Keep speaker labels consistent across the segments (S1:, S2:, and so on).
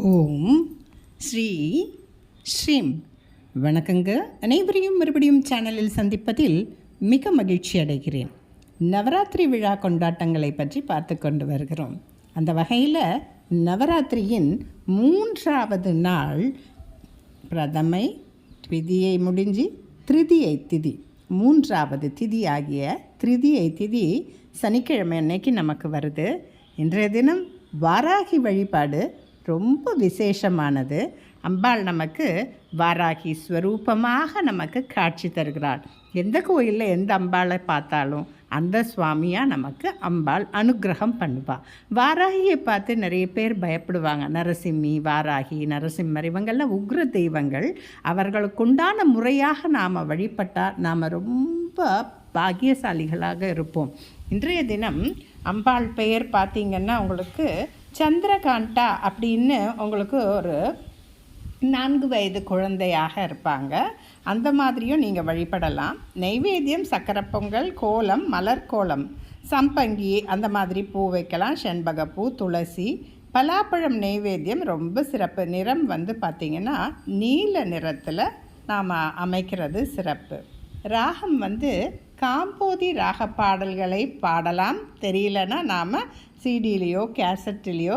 S1: ஓம் ஸ்ரீ ஸ்ரீம். வணக்கங்க. அனைவரையும் மறுபடியும் சேனலில் சந்திப்பதில் மிக மகிழ்ச்சி அடைகிறேன். நவராத்திரி விழா கொண்டாட்டங்களை பற்றி பார்த்து கொண்டு வருகிறோம். அந்த வகையில் நவராத்திரியின் மூன்றாவது நாள் பிரதமை திதியை முடிஞ்சு திருதியை திதி. மூன்றாவது திதி ஆகிய திருதியை திதி சனிக்கிழமை அன்னைக்கு நமக்கு வருது. இன்றைய தினம் வாராகி வழிபாடு ரொம்ப விசேஷமானது. அம்பாள் நமக்கு வாராகி ஸ்வரூபமாக நமக்கு காட்சி தருகிறாள். எந்த கோயிலில் எந்த அம்பாளை பார்த்தாலும் அந்த சுவாமியாக நமக்கு அம்பாள் அனுக்கிரகம் பண்ணுவாள் வாராகியை பார்த்து நிறைய பேர் பயப்படுவாங்க. நரசிம்மி வாராகி நரசிம்மர் இவங்கெல்லாம் உக்ர தெய்வங்கள். அவர்களுக்குண்டான முறையாக நாம் வழிபட்டால் நாம் ரொம்ப பாக்கியசாலிகளாக இருப்போம். இன்றைய தினம் அம்பாள் பெயர் பார்த்திங்கன்னா உங்களுக்கு சந்திரகாண்டா அப்படின்னு உங்களுக்கு ஒரு நான்கு வயது குழந்தையாக இருப்பாங்க. அந்த மாதிரியும் நீங்கள் வழிபடலாம். நெய்வேத்தியம் சக்கரை பொங்கல் கோலம் மலர் கோலம் சம்பங்கி அந்த மாதிரி பூ வைக்கலாம். செண்பகப்பூ துளசி பலாப்பழம் நெய்வேத்தியம் ரொம்ப சிறப்பு. நிறம் வந்து பார்த்திங்கன்னா நீல நிறத்தில் நாம் அமைக்கிறது சிறப்பு. ராகம் வந்து காம்போதி ராக பாடல்களை பாடலாம். தெரியலன்னா நாம் சிடிலேயோ கேசட்லேயோ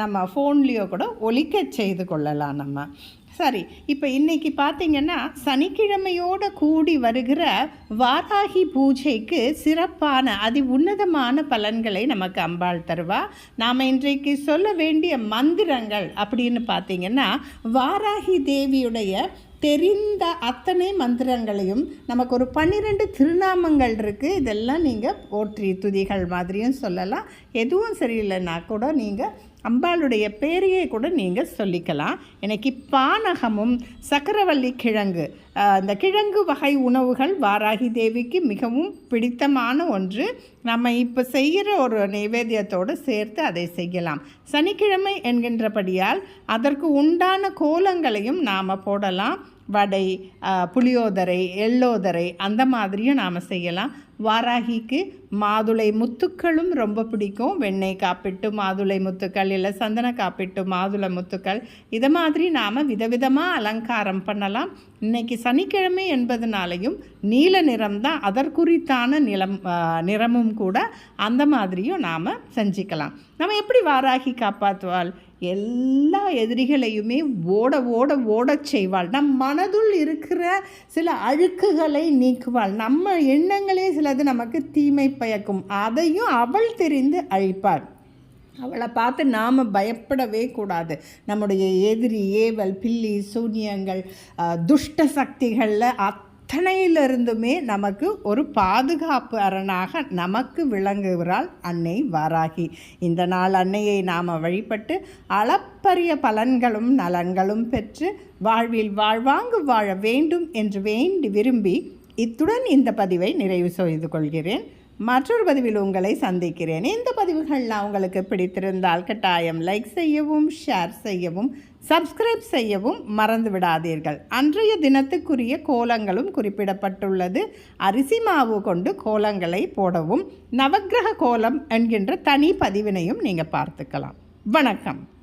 S1: நம்ம ஃபோன்லேயோ கூட ஒலிக்க செய்து கொள்ளலாம் நம்ம. சரி இப்போ இன்றைக்கி பார்த்திங்கன்னா சனிக்கிழமையோடு கூடி வருகிற வாராகி பூஜைக்கு சிறப்பான அதி உன்னதமான பலன்களை நமக்கு அம்பாள் தருவா. நாம் இன்றைக்கு சொல்ல வேண்டிய மந்திரங்கள் அப்படின்னு பார்த்திங்கன்னா வாராகி தேவியுடைய தெரிந்த அத்தனை மந்திரங்களையும் நமக்கு ஒரு பன்னிரெண்டு திருநாமங்கள் இருக்குது இதெல்லாம் நீங்கள் போற்றி துதிகள் மாதிரியும் சொல்லலாம். எதுவும் சரியில்லைன்னா கூட நீங்கள் அம்பாளுடைய பேரையே கூட நீங்கள் சொல்லிக்கலாம். எனக்கு பானகமும் சக்கரவள்ளி கிழங்கு. இந்த கிழங்கு வகை உணவுகள் வாராகி தேவிக்கு மிகவும் பிடித்தமான ஒன்று. நம்ம இப்போ செய்கிற ஒரு நைவேத்தியத்தோடு சேர்த்து அதை செய்யலாம். சனிக்கிழமை என்கின்றபடியால் அதற்கு உண்டான கோலங்களையும் நாம் போடலாம். வடை புளியோதரை எள்ளோதரை அந்த மாதிரியும் நாம் செய்யலாம். வாராகிக்கு மாதுளை முத்துக்களும் ரொம்ப பிடிக்கும். வெண்ணெய் காப்பிட்டு மாதுளை முத்துக்கள் இல்லை சந்தன காப்பிட்டு மாதுளை முத்துக்கள் இதை மாதிரி நாம் விதவிதமாக அலங்காரம் பண்ணலாம். இன்றைக்கி சனிக்கிழமை என்பதனாலையும் நீல நிறம் தான் அதற்குறித்தான நிலம் நிறமும் கூட அந்த மாதிரியும் நாம் செஞ்சுக்கலாம். நம்ம எப்படி வாராகி காப்பாற்றுவாள்? எல்லா எதிரிகளையுமே ஓட ஓட ஓடச் செய்வாள். நம் மனதுள் இருக்கிற சில அழுக்குகளை நீக்குவாள். நம்ம எண்ணங்களே சிலது நமக்கு தீமை பயக்கும். அதையும் அவள் தெரிந்து அழிப்பாள். அவளை பார்த்து நாம் பயப்படவே கூடாது. நம்முடைய எதிரி ஏவல் பில்லி சூன்யங்கள் துஷ்ட சக்திகளில் அத்தனையிலிருந்துமே நமக்கு ஒரு பாதுகாப்பு அரணாக நமக்கு விளங்குகிறாள் அன்னை வாராகி. இந்த நாள் அன்னையை நாம் வழிபட்டு அளப்பரிய பலன்களும் நலன்களும் பெற்று வாழ்வில் வாழ்வாங்கு வாழ வேண்டும் என்று வேண்டி விரும்பி இத்துடன் இந்த பதிவை நிறைவு செய்து கொள்கிறேன். மற்றொரு பதிவில் உங்களை சந்திக்கிறேன். இந்த பதிவுகள்லாம் உங்களுக்கு பிடித்திருந்தால் கட்டாயம் லைக் செய்யவும் ஷேர் செய்யவும் சப்ஸ்கிரைப் செய்யவும் மறந்து விடாதீர்கள் அன்றைய தினத்துக்குரிய கோலங்களும் குறிப்பிடப்பட்டுள்ளது. அரிசி மாவு கொண்டு கோலங்களை போடவும் நவக்கிரக கோலம் என்கின்ற தனி பதிவினையும் நீங்கள் பார்த்துக்கலாம். வணக்கம்.